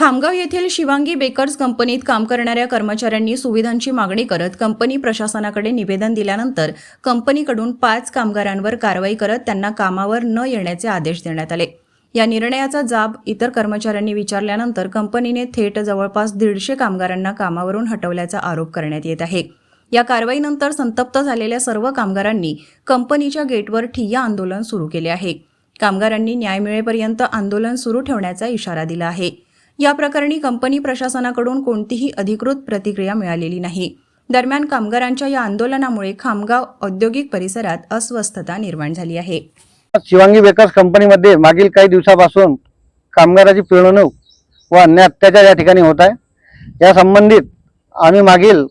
खामगाव येथील शिवांगी बेकर्स कंपनीत काम करणाऱ्या कर्मचाऱ्यांनी सुविधांची मागणी करत कंपनी प्रशासनाकडे निवेदन दिल्यानंतर कंपनीकडून पाच कामगारांवर कारवाई करत त्यांना कामावर न येण्याचे आदेश देण्यात आले. या निर्णयाचा जाब इतर कर्मचाऱ्यांनी विचारल्यानंतर कंपनीने थेट जवळपास दीडशे कामगारांना कामावरून हटवल्याचा आरोप करण्यात येत आहे. या कारवाईनंतर संतप्त झालेल्या सर्व कामगारांनी कंपनीच्या गेटवर ठिय्या आंदोलन सुरू केले आहे. कामगारांनी न्याय मिळेपर्यंत आंदोलन सुरू ठेवण्याचा इशारा दिला आहे. या प्रकरणी कंपनी प्रशासनाकडून कोणतीही अधिकृत प्रतिक्रिया मिळालेली नाही. दरम्यान कामगारांच्या या आंदोलनामुळे खामगाव औद्योगिक परिसरात अस्वस्थता निर्माण झाली आहे. शिवांगी बेकर्स कंपनीमध्ये मागील काही दिवसापासून कामगाराची पिळवणूक व अन्य अत्याचार या ठिकाणी होत आहे. या संबंधित आम्ही मागील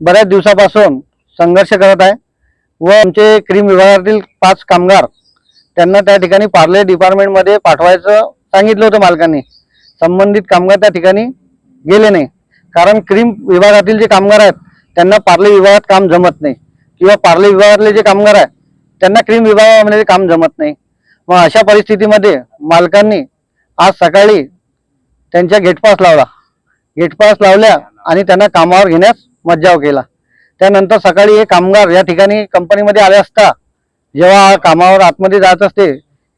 बऱ्याच दिवसापासून संघर्ष करत आहे व आमचे क्रीम विभागातील पाच कामगार त्यांना त्या ठिकाणी पार्ले डिपार्टमेंटमध्ये पाठवायचं सांगितलं होतं मालकांनी. संबंधित कामगार त्या ठिकाणी गेले नाही. कारण क्रीम विभागातील जे कामगार आहेत त्यांना पार्ले विभागात काम जमत नाही. किंवा पार्ले विभागातले जे कामगार आहेत त्यांना क्रीम विभागामध्ये काम जमत नाही. मग अशा परिस्थितीमध्ये मालकांनी आज सकाळी त्यांच्या गेटपास लावला. गेटपास लावल्या आणि त्यांना कामावर घेण्यास मज्जाव केला. त्यानंतर सकाळी हे कामगार या ठिकाणी कंपनीमध्ये आले असता जेव्हा कामावर आतमध्ये जात असते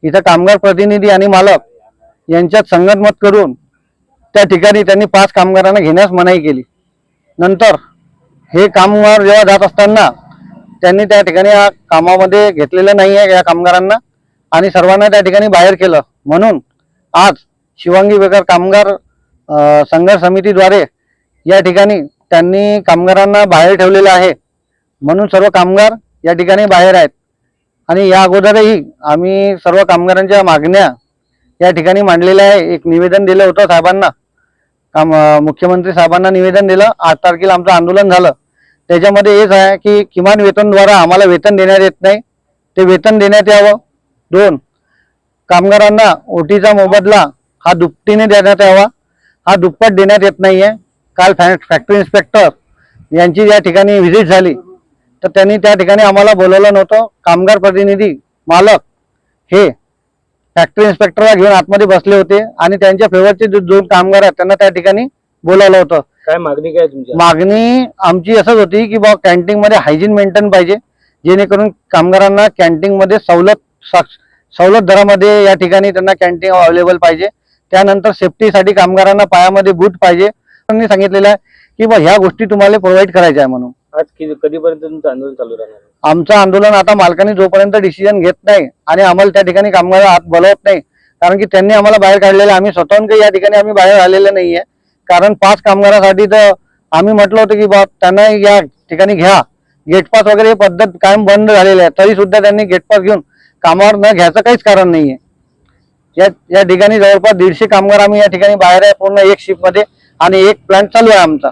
इथं कामगार प्रतिनिधी आणि मालक यांच्यात संगतमत करून त्या ठिकाणी त्यांनी पाच कामगारांना घेण्यास मनाई केली. नंतर हे कामगार जेव्हा जात असताना त्यांनी त्या ठिकाणी या कामामध्ये घेतलेलं नाही आहे या कामगारांना आणि सर्वांना त्या ठिकाणी बाहेर केलं. म्हणून आज शिवांगी बेगर कामगार संघर्ष समितीद्वारे या ठिकाणी त्यांनी कामगारांना बाहेर ठेवलेलं आहे. म्हणून सर्व कामगार या ठिकाणी बाहेर आहेत. आणि या अगोदरही आम्ही सर्व कामगारांच्या मागण्या या ठिकाणी मांडलेलं आहे. एक निवेदन दिलं होतं साहेबांना. काम मुख्यमंत्री साहेबांना निवेदन दिलं. आठ तारखेला आमचं आंदोलन झालं. त्याच्यामध्ये हेच आहे की किमान वेतनद्वारा आम्हाला वेतन देण्यात येत नाही. ते वेतन देण्यात यावं. दोन कामगारांना ओटीचा मोबदला हा दुपटीने देण्यात यावा. हा दुप्पट देण्यात येत नाही आहे काल फॅ फॅक्टरी इन्स्पेक्टर यांची या ठिकाणी व्हिजिट झाली. तर त्यांनी त्या ठिकाणी आम्हाला बोलवलं नव्हतं. कामगार प्रतिनिधी मालक हे फॅक्टरी इन्स्पेक्टरला घेऊन आतमध्ये बसले होते आणि त्यांच्या फेवरचे जे दोन कामगार आहेत त्यांना त्या ठिकाणी बोलावलं होतं. काय मागणी काय तुमची? मागणी आमची असंच होती की बा कॅन्टीन मध्ये हायजीन मेंटेन पाहिजे जेणेकरून कामगारांना कॅन्टीन मध्ये सवलत सवलत दरामध्ये या ठिकाणी त्यांना कॅन्टीन अवेलेबल पाहिजे. त्यानंतर सेफ्टीसाठी कामगारांना पायामध्ये बूट पाहिजे. त्यांनी सांगितलेलं आहे की बा ह्या गोष्टी तुम्हाला प्रोव्हाइड करायच्या आहे म्हणून. आज कधीपर्यंत तुमचं आंदोलन चालू राहणार? आहे? आमचं आंदोलन आता मालकांनी जोपर्यंत डिसिजन घेत नाही आणि आम्हाला त्या ठिकाणी कामगार आत बोलवत नाही कारण की त्यांनी आम्हाला बाहेर काढलेलं आहे. आम्ही स्वतःहून काही या ठिकाणी आम्ही बाहेर आलेलं नाहीये. कारण पाच कामगारांसाठी तर आम्ही म्हटलं होतं की बा त्यांना या ठिकाणी घ्या. गेटपास वगैरे ही पद्धत कायम बंद झालेली आहे. तरी सुद्धा त्यांनी गेटपास घेऊन कामावर न घ्यायचं काहीच कारण नाहीये. या या ठिकाणी जवळपास दीडशे कामगार आम्ही या ठिकाणी बाहेर आहे. पूर्ण एक शिफ्टमध्ये आणि एक प्लांट चालू आहे आमचा.